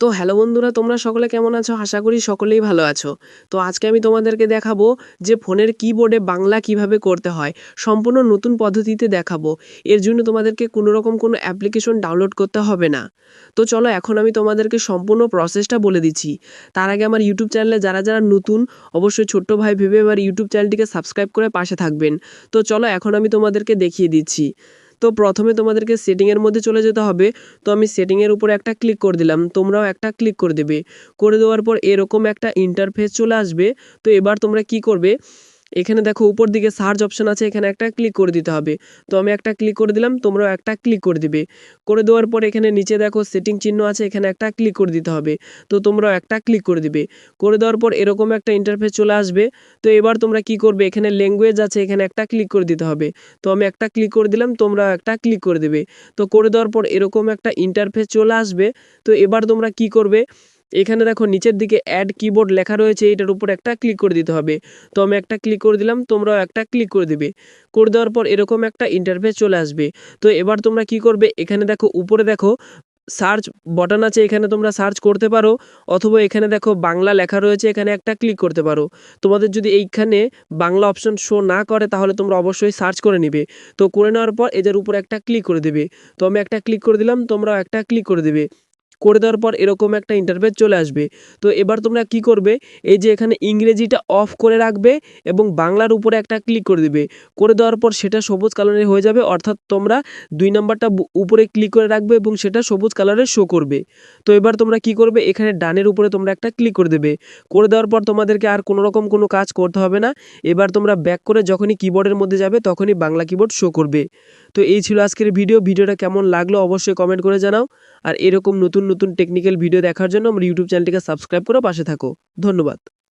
তো হ্যালো বন্ধুরা, তোমরা সকলে কেমন আছো? আশা করি সকলেই ভালো আছো। তো আজকে আমি তোমাদেরকে দেখাবো যে ফোনের কিবোর্ডে বাংলা কীভাবে করতে হয়। সম্পূর্ণ নতুন পদ্ধতিতে দেখাবো। এর জন্য তোমাদেরকে কোনো রকম কোনো অ্যাপ্লিকেশন ডাউনলোড করতে হবে না। তো চলো এখন আমি তোমাদেরকে সম্পূর্ণ প্রসেসটা বলে দিচ্ছি। তার আগে আমার ইউটিউব চ্যানেলে যারা যারা নতুন, অবশ্যই ছোট্ট ভাই ভেবে আমার ইউটিউব চ্যানেলটিকে সাবস্ক্রাইব করে পাশে থাকবেন। তো চলো এখন আমি তোমাদেরকে দেখিয়ে দিচ্ছি। তো প্রথমে তোমাদেরকে সেটিংয়ের মধ্যে চলে যেতে হবে। তো আমি সেটিংয়ের উপরে একটা ক্লিক করে দিলাম। তোমরাও একটা ক্লিক করে দেবে। করে দেওয়ার পর এরকম একটা ইন্টারফেস চলে আসবে। তো এবার তোমরা কি করবে? এখানে দেখো উপর দিকে সার্চ অপশন আছে, এখানে একটা ক্লিক করে দিতে হবে। তো আমি একটা ক্লিক করে দিলাম, তোমরাও একটা ক্লিক করে দিবে। করে দেওয়ার পর এখানে নিচে দেখো সেটিং চিহ্ন আছে, এখানে একটা ক্লিক করে দিতে হবে। তো তোমরাও একটা ক্লিক করে দিবে। করে দেওয়ার পর এরকম একটা ইন্টারফেস চলে আসবে। তো এবার তোমরা কি করবে? এখানে ল্যাঙ্গুয়েজ আছে, এখানে একটা ক্লিক করে দিতে হবে। তো আমি একটা ক্লিক করে দিলাম, তোমরা একটা ক্লিক করে দেবে। তো করে দেওয়ার পর এরকম একটা ইন্টারফেস চলে আসবে। তো এবার তোমরা কি করবে? এখানে দেখো নিচের দিকে অ্যাড কিবোর্ড লেখা রয়েছে, এটার উপর একটা ক্লিক করে দিতে হবে। তো আমি একটা ক্লিক করে দিলাম, তোমরাও একটা ক্লিক করে দিবে। করে দেওয়ার পর এরকম একটা ইন্টারফেস চলে আসবে। তো এবার তোমরা কি করবে, এখানে দেখো, উপরে দেখো সার্চ বটন আছে, এখানে তোমরা সার্চ করতে পারো, অথবা এখানে দেখো বাংলা লেখা রয়েছে, এখানে একটা ক্লিক করতে পারো। তোমাদের যদি এইখানে বাংলা অপশন শো না করে, তাহলে তোমরা অবশ্যই সার্চ করে নিবে। তো করে নেওয়ার পর এদের উপর একটা ক্লিক করে দেবে। তো আমি একটা ক্লিক করে দিলাম, তোমরাও একটা ক্লিক করে দেবে। করে দেওয়ার পর এরকম একটা ইন্টারফেস চলে আসবে। তো এবার তোমরা কি করবে? এই যে এখানে ইংরেজিটা অফ করে রাখবে এবং বাংলার উপরে একটা ক্লিক করে দেবে। করে দেওয়ার পর সেটা সবুজ কালারের হয়ে যাবে, অর্থাৎ তোমরা দুই নাম্বারটা উপরে ক্লিক করে রাখবে এবং সেটা সবুজ কালারের শো করবে। তো এবার তোমরা কি করবে? এখানে ডানের উপরে তোমরা একটা ক্লিক করে দেবে। করে দেওয়ার পর তোমাদেরকে আর কোনো রকম কোনো কাজ করতে হবে না। এবার তোমরা ব্যাক করে যখনই কিবোর্ডের মধ্যে যাবে, তখনই বাংলা কিবোর্ড শো করবে। তো এই ছিল আজকের ভিডিও ভিডিওটা কেমন লাগল অবশ্যই কমেন্ট করে জানাও। আর এরকম নতুন টেকনিক্যাল ভিডিও দেখার জন্য আমার ইউটিউব চ্যানেলটিকে সাবস্ক্রাইব করে পাশে থাকো। ধন্যবাদ।